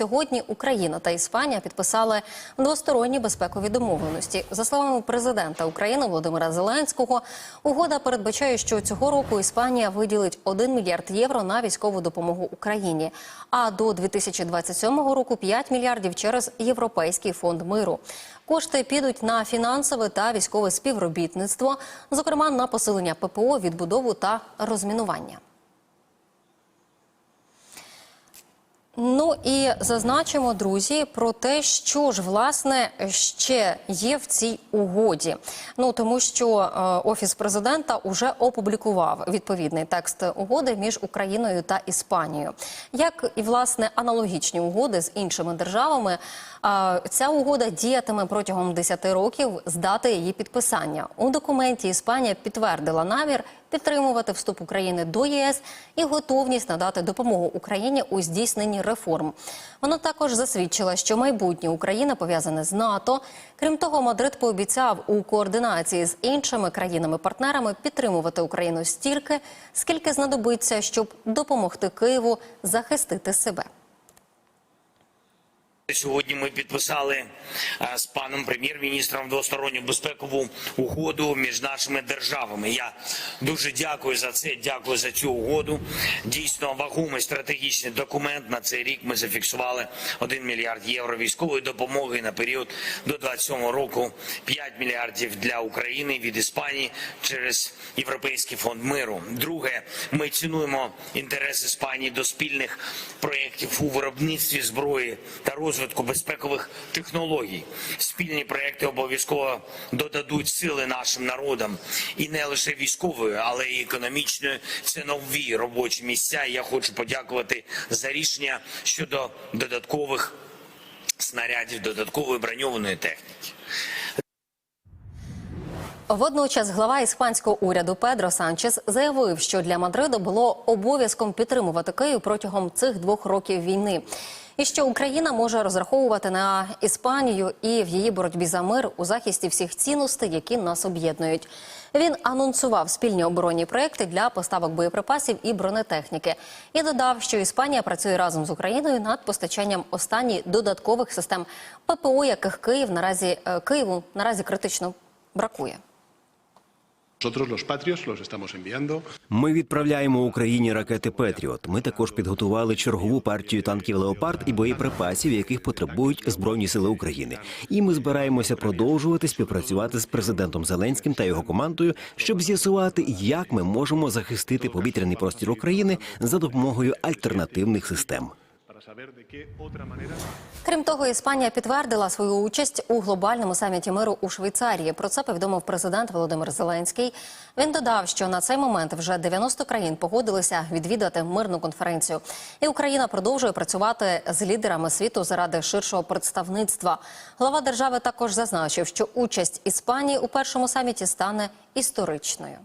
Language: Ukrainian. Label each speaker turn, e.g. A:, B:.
A: сьогодні Україна та Іспанія підписали двосторонні безпекові домовленості. За словами президента України Володимира Зеленського, угода передбачає, що цього року Іспанія виділить 1 мільярд євро на військову допомогу Україні. А до 2027 року 5 мільярдів через Європейський фонд миру. Кошти підуть на фінансове та військове співробітництво, зокрема на посилення ППО, відбудову та розмінування. Ну і зазначимо, друзі, про те, що ж власне ще є в цій угоді. Ну тому що е, офіс президента уже опублікував відповідний текст угоди між Україною та Іспанією. Як і власне аналогічні угоди з іншими державами, е, ця угода діятиме протягом 10 років з дати її підписання. У документі Іспанія підтвердила намір підтримувати вступ України до ЄС і готовність надати допомогу Україні у здійсненні реформ. Вона також засвідчила, що майбутнє України пов'язане з НАТО. Крім того, Мадрид пообіцяв у координації з іншими країнами-партнерами підтримувати Україну стільки, скільки знадобиться, щоб допомогти Києву захистити себе.
B: Сьогодні ми підписали е, з паном прем'єр-міністром двосторонню безпекову угоду між нашими державами. Я дуже дякую за це. Дякую за цю угоду. Дійсно вагомий стратегічний документ. На цей рік ми зафіксували 1 мільярд євро військової допомоги на період до 27 року. 5 мільярдів для України від Іспанії через Європейський фонд миру. Друге, ми цінуємо інтерес Іспанії до спільних проєктів у виробництві зброї та розвитку безпекових технологій. Спільні проекти обов'язково додадуть сили нашим народам і не лише військовою, але й економічною. Це нові робочі місця. Я хочу подякувати за рішення щодо додаткових снарядів, додаткової броньованої техніки.
A: Водночас глава іспанського уряду Педро Санчес заявив, що для Мадриду було обов'язком підтримувати Київ протягом цих двох років війни, і що Україна може розраховувати на Іспанію і в її боротьбі за мир у захисті всіх цінностей, які нас об'єднують. Він анонсував спільні оборонні проекти для поставок боєприпасів і бронетехніки і додав, що Іспанія працює разом з Україною над постачанням останніх додаткових систем ППО, яких Київ наразі е, Києву наразі критично бракує.
C: Ми відправляємо Україні ракети Петріот. Ми також підготували чергову партію танків Леопард і боєприпасів, яких потребують збройні сили України. І ми збираємося продовжувати співпрацювати з президентом Зеленським та його командою, щоб з'ясувати, як ми можемо захистити повітряний простір України за допомогою альтернативних систем.
A: Крім того, Іспанія підтвердила свою участь у глобальному саміті миру у Швейцарії. Про це повідомив президент Володимир Зеленський. Він додав, що на цей момент вже 90 країн погодилися відвідати мирну конференцію, і Україна продовжує працювати з лідерами світу заради ширшого представництва. Глава держави також зазначив, що участь Іспанії у першому саміті стане історичною.